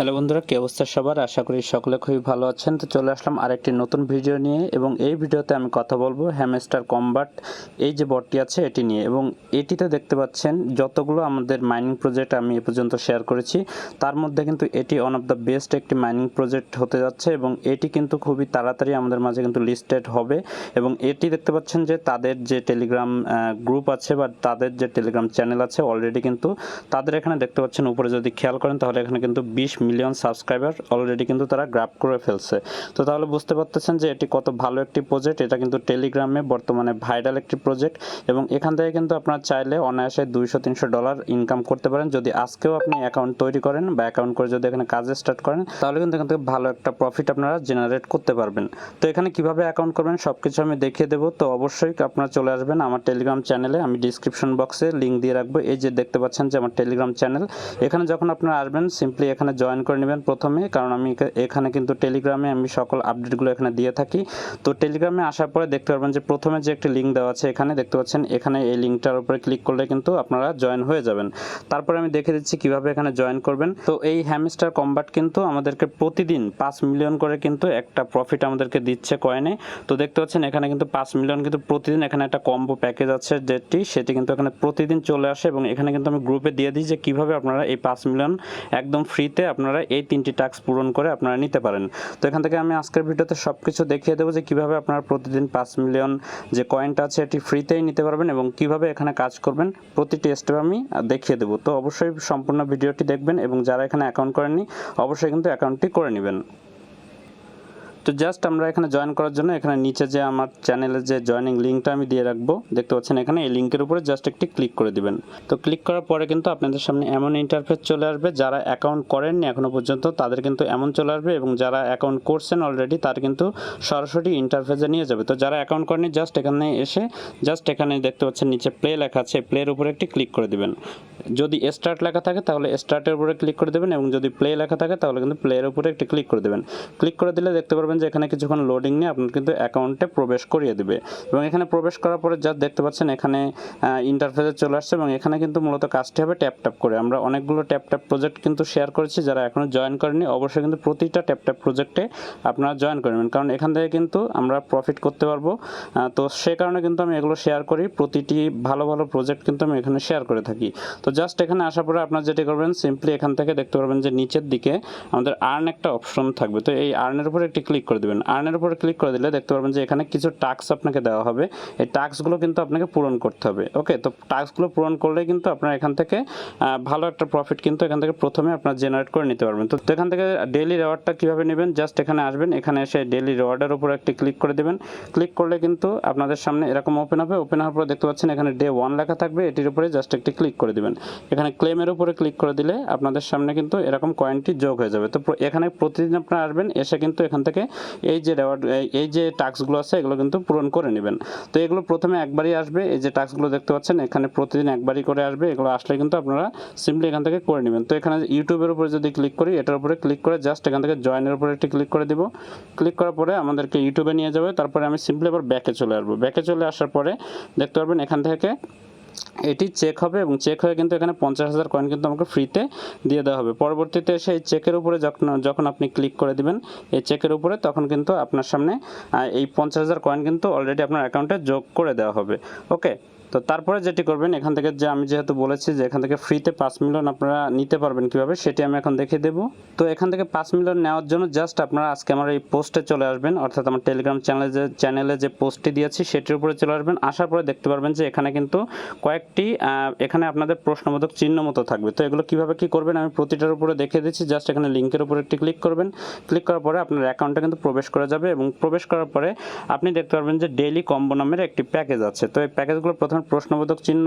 Hello বন্ধুরা, কি অবস্থা সবার? আশা করি সকলে খুবই ভালো আছেন। তো চলে আসলাম আরেকটি নতুন ভিডিও নিয়ে এবং এই ভিডিওতে আমি কথা বলব হ্যামস্টার কম্বাট এই যে বটটি আছে এটি নিয়ে এবং এটিতে দেখতে পাচ্ছেন যতগুলো আমাদের মাইনিং প্রজেক্ট আমি এ পর্যন্ত শেয়ার করেছি। তার মধ্যে কিন্তু এটি ওয়ান অফ দ্য বেস্ট একটি মাইনিং প্রজেক্ট হতে যাচ্ছে এবং এটি কিন্তু খুবই তাড়াতাড়ি আমাদের মাঝে কিন্তু লিস্টেড হবে এবং এটি দেখতে পাচ্ছেন যে তাদের যে টেলিগ্রাম গ্রুপ আছে বা তাদের যে টেলিগ্রাম চ্যানেল আছে অলরেডি কিন্তু তাদের এখানে দেখতে পাচ্ছেন উপরে যদি খেয়াল করেন তাহলে এখানে কিন্তু বিশ মিলিয়ন সাবস্ক্রাইবার অলরেডি কিন্তু তারা গ্রাফ করে ফেলছে। তো তাহলে বুঝতে পারতেছেন যে এটি কত ভালো একটি প্রজেক্ট এটা কিন্তু টেলিগ্রামে বর্তমানে ভাইরাল একটি প্রজেক্ট এবং এখান থেকে কিন্তু আপনারা চাইলে অনায়াসে দুইশো, তিনশো ডলার ইনকাম করতে পারেন। যদি আজকেও আপনি অ্যাকাউন্ট তৈরি করেন বা অ্যাকাউন্ট করে যদি এখানে কাজে স্টার্ট করেন, তাহলে কিন্তু এখান থেকে ভালো একটা প্রফিট আপনারা জেনারেট করতে পারবেন। তো এখানে কীভাবে অ্যাকাউন্ট করবেন সব কিছু আমি দেখিয়ে দেবো। তো অবশ্যই আপনারা চলে আসবেন আমার টেলিগ্রাম চ্যানেলে আমি ডিসক্রিপশন বক্সে লিঙ্ক দিয়ে রাখব। এই যে দেখতে পাচ্ছেন যে আমার টেলিগ্রাম চ্যানেল এখানে যখন আপনারা আসবেন সিম্পলি এখানে জয়েন করে নেবেন প্রথমে, কারণ আমি এখানে কিন্তু টেলিগ্রামে আমি সকল আপডেটগুলো এখানে দিয়ে থাকি। তো টেলিগ্রামে আসার পরে দেখতে পারবেন যে প্রথমে যে একটি লিঙ্ক দেওয়া আছে এখানে, দেখতে পাচ্ছেন এখানে এই লিঙ্কটার উপরে ক্লিক করলে কিন্তু আপনারা জয়েন হয়ে যাবেন। তারপরে আমি দেখে দিচ্ছি কীভাবে এখানে জয়েন করবেন। তো এই হ্যামস্টার কম্বাট কিন্তু আমাদেরকে প্রতিদিন পাঁচ মিলিয়ন করে কিন্তু একটা প্রফিট আমাদেরকে দিচ্ছে কয়েনে। তো দেখতে পাচ্ছেন এখানে কিন্তু পাঁচ মিলিয়ন কিন্তু প্রতিদিন এখানে একটা কম্বো প্যাকেজ আছে যেটি, সেটি কিন্তু এখানে প্রতিদিন চলে আসে এবং এখানে কিন্তু আমি গ্রুপে দিয়ে দিই যে কীভাবে আপনারা এই পাঁচ মিলিয়ন একদম ফ্রিতে আপনারা এই তিনটি টাস্ক পূরণ করে আপনারা নিতে পারেন। তো এখান থেকে আমি আজকের ভিডিওতে সব কিছু দেখিয়ে দেবো যে কীভাবে আপনারা প্রতিদিন পাঁচ মিলিয়ন যে কয়েনটা আছে, এটি ফ্রিতেই নিতে পারবেন এবং কীভাবে এখানে কাজ করবেন, প্রতিটি স্টেপ আমি দেখিয়ে দেবো। তো অবশ্যই সম্পূর্ণ ভিডিওটি দেখবেন এবং যারা এখানে অ্যাকাউন্ট করেননি, অবশ্যই কিন্তু অ্যাকাউন্টটি করে নেবেন। তো জাস্ট আমরা এখানে জয়েন করার জন্য এখানে নিচে যে আমার চ্যানেলের যে জয়েনিং লিঙ্কটা আমি দিয়ে রাখব, দেখতে পাচ্ছেন এখানে এই লিঙ্কের উপরে জাস্ট একটি ক্লিক করে দিবেন। তো ক্লিক করার পরে কিন্তু আপনাদের সামনে এমন ইন্টারফেস চলে আসবে, যারা অ্যাকাউন্ট করেননি এখনও পর্যন্ত, তাদের কিন্তু এমন চলে আসবে এবং যারা অ্যাকাউন্ট করছেন অলরেডি তার কিন্তু সরাসরি ইন্টারফেসে নিয়ে যাবে। তো যারা অ্যাকাউন্ট করেনি জাস্ট এখানে এসে জাস্ট এখানে দেখতে পাচ্ছেন নিচে প্লে লেখা আছে প্লের উপরে একটি ক্লিক করে দিবেন। যদি স্টার্ট লেখা থাকে, তাহলে স্টার্টের উপরে ক্লিক করে দেবেন এবং যদি প্লে লেখা থাকে, তাহলে কিন্তু প্লের উপরে একটি ক্লিক করে দেবেন। ক্লিক করে দিলে দেখতে পারবেন যে এখানে কিছুক্ষণ লোডিং নিয়ে আপনার কিন্তু অ্যাকাউন্টে প্রবেশ করিয়ে দেবে। এবং এখানে প্রবেশ করার পরে যা দেখতে পাচ্ছেন, এখানে ইন্টারফেসে চলে আসছে এবং এখানে কিন্তু মূলত কাজটি হবে ট্যাপ ট্যাপ করে। আমরা অনেকগুলো ট্যাপ ট্যাপ প্রজেক্ট কিন্তু শেয়ার করেছি, যারা এখনও জয়েন করেনি, অবশ্যই কিন্তু প্রতিটা ট্যাপ ট্যাপ প্রজেক্টে আপনারা জয়েন করবেন কারণ এখান থেকে কিন্তু আমরা প্রফিট করতে পারব। তো সে কারণে কিন্তু আমি এগুলো শেয়ার করি। প্রতিটি ভালো ভালো প্রজেক্ট কিন্তু আমি এখানে শেয়ার করে থাকি। তো জাস্ট এখানে আসার পরে আপনার যেটি করবেন সিম্পলি এখান থেকে দেখতে পারবেন যে নিচের দিকে আমাদের আর্ন একটা অপশন থাকবে। তো এই আর্নের উপরে একটি ক্লিক করে দেবেন। আর্নের উপরে ক্লিক করে দিলে দেখতে পারবেন যে এখানে কিছু টাস্ক আপনাকে দেওয়া হবে। এই টাস্কগুলো কিন্তু আপনাকে পূরণ করতে হবে। ওকে তো টাস্কগুলো পূরণ করলে কিন্তু আপনার এখান থেকে ভালো একটা প্রফিট কিন্তু এখান থেকে প্রথমে আপনার জেনারেট করে নিতে পারবেন। তো তো এখান থেকে ডেলি রিওয়ার্ডটা কীভাবে নেবেন? জাস্ট এখানে আসবেন। এখানে এসে ডেলি রিওয়ার্ডের উপরে একটি ক্লিক করে দেবেন। ক্লিক করলে কিন্তু আপনাদের সামনে এরকম ওপেন হবে। ওপেন হওয়ার পরে দেখতে পাচ্ছেন এখানে ডে ওয়ান লেখা থাকবে। এটির উপরে জাস্ট একটি ক্লিক করে দিবেন। এখানে ক্লেমের উপরে ক্লিক করে দিলে আপনাদের সামনে কিন্তু এরকম কয়েনটি যোগ হয়ে যাবে। তো এখানে প্রতিদিন আপনারা আসবেন, এসে কিন্তু এখান থেকে এই যে রেওয়ার্ড এই যে টাস্কগুলো আছে, এগুলো কিন্তু পূরণ করে নেবেন। তো এগুলো প্রথমে একবারই আসবে, এই যে টাস্কগুলো দেখতে পাচ্ছেন, এখানে প্রতিদিন একবারই করে আসবে, এগুলো আসলে কিন্তু আপনারা সিম্পলি এখান থেকে করে নেবেন। তো এখানে ইউটিউবের উপরে যদি ক্লিক করি, এটার উপরে ক্লিক করে জাস্ট এখান থেকে জয়েনের উপরে একটি ক্লিক করে দিব। ক্লিক করার পরে আমাদেরকে ইউটিউবে নিয়ে যাবে, তারপরে আমি সিম্পলি আবার ব্যাকে চলে আসব। ব্যাকে চলে আসার পরে দেখতে পারবেন এখান থেকে এটি চেক হবে এবং চেক হয়ে কিন্তু এখানে পঞ্চাশ হাজার কয়েন কিন্তু আমাকে ফ্রিতে দিয়ে দেওয়া হবে। পরবর্তীতে এসে এই চেকের উপরে যখন যখন আপনি ক্লিক করে দিবেন, এই চেকের উপরে তখন কিন্তু আপনার সামনে এই পঞ্চাশ হাজার কয়েন কিন্তু অলরেডি আপনার অ্যাকাউন্টে যোগ করে দেওয়া হবে। ওকে তো তারপরে যেটি করবেন, এখান থেকে যে আমি যেহেতু বলেছি যে এখান থেকে ফ্রিতে পাঁচ মিলিয়ন আপনারা নিতে পারবেন কীভাবে, সেটি আমি এখন দেখিয়ে দেবো। তো এখান থেকে পাঁচ মিলিয়ন নেওয়ার জন্য জাস্ট আপনারা আজকে আমার এই পোস্টে চলে আসবেন, অর্থাৎ আমার টেলিগ্রাম চ্যানেলে যে চ্যানেলে যে পোস্টটি দিয়েছি, সেটির উপরে চলে আসবেন। আসার পরে দেখতে পারবেন যে এখানে কিন্তু কয়েকটি এখানে আপনাদের প্রশ্নবোধক চিহ্ন মতো থাকবে। তো এগুলো কীভাবে কি করবেন, আমি প্রতিটার উপরে দেখিয়ে দিচ্ছি। জাস্ট এখানে লিঙ্কের উপরে একটি ক্লিক করবেন। ক্লিক করার পরে আপনার অ্যাকাউন্টে কিন্তু প্রবেশ করা যাবে এবং প্রবেশ করার পরে আপনি দেখতে পারবেন যে ডেইলি কম্বো নামের একটি প্যাকেজ আছে। তো এই প্যাকেজগুলো প্রথমে প্রশ্নবোধক চিহ্ন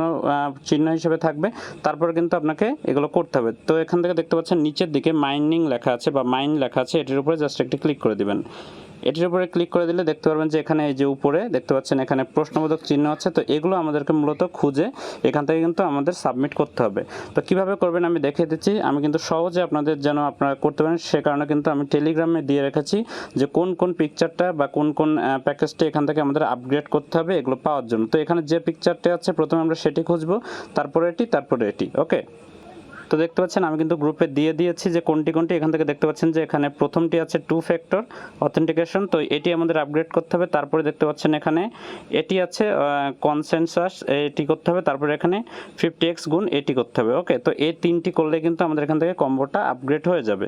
চিহ্ন হিসেবে থাকবে। তারপর কিন্তু আপনাকে এগুলো করতে হবে। তো এখান থেকে দেখতে পাচ্ছেন, নিচের দিকে মাইনিং লেখা আছে বা মাইন লেখা আছে, এটির উপরে জাস্ট একটি ক্লিক করে দিবেন। এটির উপরে ক্লিক করে দিলে দেখতে পারবেন যে এখানে এই যে উপরে দেখতে পাচ্ছেন এখানে প্রশ্নবোধক চিহ্ন আছে। তো এগুলো আমাদেরকে মূলত খুঁজে এখান থেকে কিন্তু আমাদের সাবমিট করতে হবে। তো কীভাবে করবেন আমি দেখিয়ে দিচ্ছি। আমি কিন্তু সহজে আপনাদের যেন আপনারা করতে পারেন, সে কারণে কিন্তু আমি টেলিগ্রামে দিয়ে রেখেছি যে কোন কোন পিকচারটা বা কোন কোন প্যাকেজটি এখান থেকে আমাদের আপগ্রেড করতে হবে এগুলো পাওয়ার জন্য। তো এখানে যে পিকচারটা আছে, প্রথমে আমরা সেটি খুঁজবো, তারপরে এটি তারপরে এটি ওকে তো দেখতে পাচ্ছেন, আমি কিন্তু গ্রুপে দিয়ে দিয়েছি যে কোনটি কোনটি, এখান থেকে দেখতে পাচ্ছেন যে এখানে প্রথমটি আছে টু ফ্যাক্টর অথেন্টিকেশন তো এটি আমাদের আপগ্রেড করতে হবে। তারপরে দেখতে পাচ্ছেন এখানে এটি আছে কনসেনসাস এটি করতে হবে। তারপরে এখানে ফিফটি এক্স গুণ এটি করতে হবে। ওকে তো এই তিনটি করলে কিন্তু আমাদের এখান থেকে কম্বোটা আপগ্রেড হয়ে যাবে।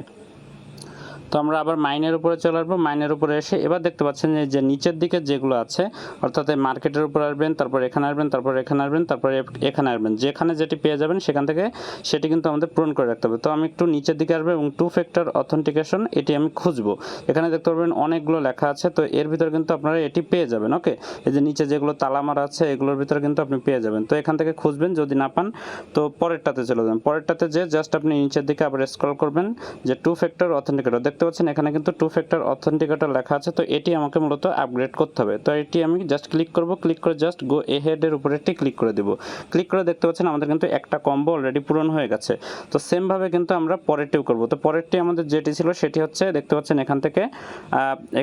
তো আমরা আবার মাইনের উপরে চলে আসব। মাইনের উপরে এসে এবার দেখতে পাচ্ছেন যে নিচের দিকে যেগুলো আছে, অর্থাৎ এই মার্কেটের উপর আসবেন, তারপর এখানে আসবেন, তারপর এখানে আসবেন, তারপর এখানে আসবেন। যেখানে যেটি পেয়ে যাবেন সেখান থেকে সেটি কিন্তু আমাদের পূরণ করে রাখতে হবে। তো আমি একটু নিচের দিকে আসব এবং টু ফ্যাক্টর অথেন্টিকেশন এটি আমি খুঁজবো। এখানে দেখতে পারবেন অনেকগুলো লেখা আছে, তো এর ভিতরে কিন্তু আপনারা এটি পেয়ে যাবেন ওকে এই যে নিচে যেগুলো তালামার আছে, এগুলোর ভিতরে কিন্তু আপনি পেয়ে যাবেন। তো এখান থেকে খুঁজবেন, যদি না পান, তো পরেরটাতে চলে যাবেন। পরেরটাতে যে জাস্ট আপনি নিচের দিকে আবার স্ক্রল করবেন, যে টু ফ্যাক্টর অথেন্টিকেটর দেখতে পাচ্ছেন, এখানে কিন্তু টু ফ্যাক্টর অথেন্টিকেটর লেখা আছে, তো এটি আমাকে মূলত আপগ্রেড করতে হবে। তো এটি আমি জাস্ট ক্লিক করব ক্লিক করে জাস্ট গো এ এহেডের উপরে একটি ক্লিক করে দেবো। ক্লিক করে দেখতে পাচ্ছেন, আমাদের কিন্তু একটা কম্বো অলরেডি পূরণ হয়ে গেছে। তো সেমভাবে কিন্তু আমরা পরেরটিও করব। তো পরেরটি আমাদের যেটি ছিল, সেটি হচ্ছে, দেখতে পাচ্ছেন এখান থেকে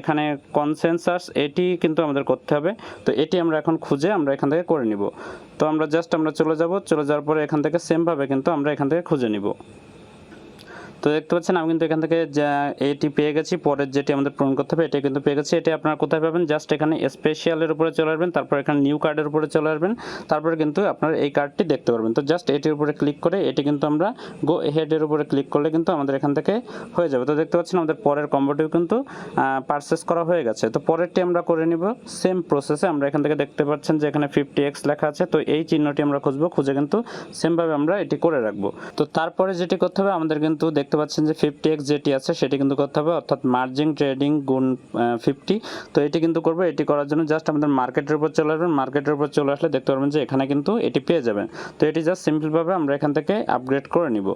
এখানে কনসেনসাস এটি কিন্তু আমাদের করতে হবে। তো এটি আমরা এখন খুঁজে আমরা এখান থেকে করে নিব। তো আমরা জাস্ট আমরা চলে যাব, চলে যাওয়ার পরে এখান থেকে সেমভাবে কিন্তু আমরা এখান থেকে খুঁজে নিব। তো দেখতে পাচ্ছেন, আমি কিন্তু এখান থেকে এটি পেয়ে গেছি, পরের যেটি আমাদের পূরণ করতে হবে, এটা কিন্তু পেয়ে গেছি। এটি আপনারা কোথায় পাবেন? জাস্ট এখানে স্পেশালের উপরে চলে আসবেন, তারপর এখানে নিউ কার্ডের উপরে চলে আসবেন, তারপরে কিন্তু আপনার এই কার্ডটি দেখতে পারবেন। তো জাস্ট এটির উপরে ক্লিক করে, এটি কিন্তু আমরা গো হেডের উপরে ক্লিক করলে কিন্তু আমাদের এখান থেকে হয়ে যাবে। তো দেখতে পাচ্ছেন, আমাদের পরের কম্বোটিও কিন্তু পারচেস করা হয়ে গেছে। তো পরেরটি আমরা করে নিব সেম প্রসেসে আমরা এখান থেকে দেখতে পাচ্ছেন যে এখানে ফিফটি এক্স লেখা আছে, তো এই চিহ্নটি আমরা খুঁজবো, খুঁজে কিন্তু সেমভাবে আমরা এটি করে রাখব। তো তারপরে যেটি করতে হবে, আমাদের কিন্তু দেখতে পাচ্ছেন যে ফিফটি এক্স যেটি আছে সেটি কিন্তু করতে হবে, অর্থাৎ মার্জিং ট্রেডিং গুণ ফিফটি তো এটি কিন্তু করব, এটি করার জন্য জাস্ট আমাদের মার্কেটের উপর চলে আসবেন মার্কেটের উপর চলে আসলে দেখতে পারবেন যে এখানে কিন্তু এটি পেয়ে যাবেন। তো এটি জাস্ট সিম্পলভাবে আমরা এখান থেকে আপগ্রেড করে নিব।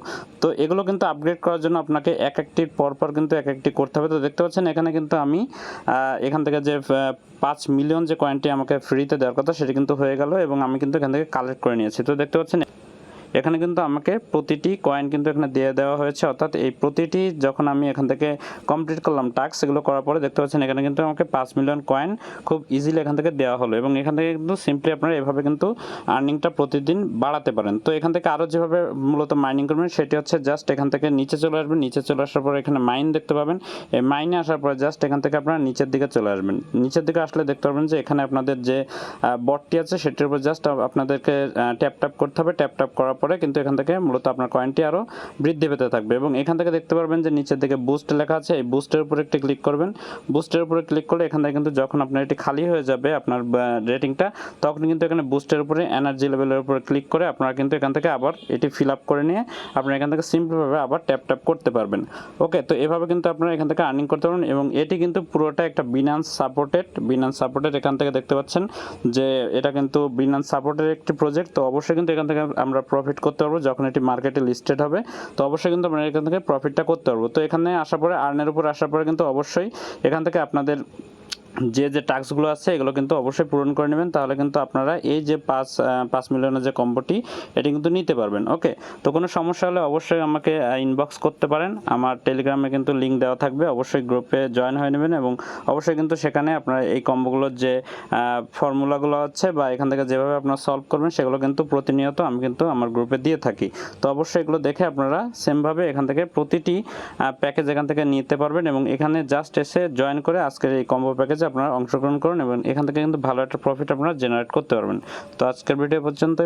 তো এগুলো কিন্তু আপগ্রেড করার জন্য আপনাকে এক একটির পর পর কিন্তু এক একটি করতে হবে। তো দেখতে পাচ্ছেন এখানে কিন্তু আমি এখান থেকে যে পাঁচ মিলিয়ন যে কয়েনটি আমাকে ফ্রিতে দেওয়ার কথা সেটি কিন্তু হয়ে গেল এবং আমি কিন্তু এখান থেকে কালেক্ট করে নিয়েছি। তো দেখতে পাচ্ছেন এখানে কিন্তু আমাকে প্রতিটি কয়েন কিন্তু এখানে দিয়ে দেওয়া হয়েছে। অর্থাৎ এই প্রতিটি যখন আমি এখান থেকে কমপ্লিট করলাম টাস্ক এগুলো করার পরে দেখতে পাচ্ছেন এখানে কিন্তু আমাকে পাঁচ মিলিয়ন কয়েন খুব ইজিলি এখান থেকে দেওয়া হলো এবং এখান থেকে কিন্তু সিম্পলি আপনারা এভাবে কিন্তু আর্নিংটা প্রতিদিন বাড়াতে পারেন। তো এখান থেকে আরও যেভাবে মূলত মাইনিং করবেন, সেটি হচ্ছে জাস্ট এখান থেকে নিচে চলে আসবেন। নিচে চলে আসার পর এখানে মাইন দেখতে পাবেন। এই মাইনে আসার পরে জাস্ট এখান থেকে আপনারা নিচের দিকে চলে আসবেন। নিচের দিকে আসলে দেখতে পারবেন যে এখানে আপনাদের যে বটটি আছে, সেটির উপর জাস্ট আপনাদেরকে ট্যাপ ট্যাপ করতে হবে। ট্যাপ ট্যাপ করার পরে কিন্তু এখান থেকে মূলত আপনার কয়েনটি আরও বৃদ্ধি পেতে থাকবে এবং এখান থেকে দেখতে পারবেন যে নিচের দিকে বুস্ট লেখা আছে। এই বুস্টের উপরে একটি ক্লিক করবেন। বুস্টের উপরে ক্লিক করলে এখান থেকে কিন্তু যখন আপনার এটি খালি হয়ে যাবে আপনার রেটিংটা তখন কিন্তু এখানে বুস্টের উপরে এনার্জি লেভেলের উপরে ক্লিক করে আপনারা কিন্তু এখান থেকে আবার এটি ফিল আপ করে নিয়ে আপনারা এখান থেকে সিম্পলভাবে আবার ট্যাপ ট্যাপ করতে পারবেন। ওকে তো এভাবে কিন্তু আপনারা এখান থেকে আর্নিং করতে পারবেন এবং এটি কিন্তু পুরোটা একটা বিনান্স সাপোর্টেড বিনান্স সাপোর্টেড এখান থেকে দেখতে পাচ্ছেন যে এটা কিন্তু বিনান্স সাপোর্টের একটি প্রজেক্ট তো অবশ্যই কিন্তু এখান থেকে আমরা প্রফিট করতে পারব যখন এটি মার্কেটে লিস্টেড হবে, তো অবশ্যই কিন্তু আমরা এখান থেকে প্রফিটটা করতে পারব। তো এখানে আসার পরে আর্নের উপর আসার পরে কিন্তু অবশ্যই এখান থেকে আপনাদের যে যে টাস্কগুলো আছে, এগুলো কিন্তু অবশ্যই পূরণ করে নেবেন। তাহলে কিন্তু আপনারা এই যে পাঁচ পাঁচ মিলিয়নের যে কম্বোটি, এটি কিন্তু নিতে পারবেন। ওকে? তো কোনো সমস্যা হলে অবশ্যই আমাকে ইনবক্স করতে পারেন। আমার টেলিগ্রামে কিন্তু লিঙ্ক দেওয়া থাকবে। অবশ্যই গ্রুপে জয়েন হয়ে নেবেন এবং অবশ্যই কিন্তু সেখানে আপনার এই কম্বোগুলোর যে ফর্মুলাগুলো আছে বা এখান থেকে যেভাবে আপনারা সলভ করবেন, সেগুলো কিন্তু প্রতিনিয়ত আমি কিন্তু আমার গ্রুপে দিয়ে থাকি। তো অবশ্যই এগুলো দেখে আপনারা সেমভাবে এখান থেকে প্রতিটি প্যাকেজ এখান থেকে নিতে পারবেন এবং এখানে জাস্ট এসে জয়েন করে আজকের এই কম্বো প্যাকেজে আপনারা অংশগ্রহণ করুন এবং এখান থেকে কিন্তু ভালো একটা প্রফিট আপনারা জেনারেট করতে পারবেন। তো আজকের ভিডিও পর্যন্তই।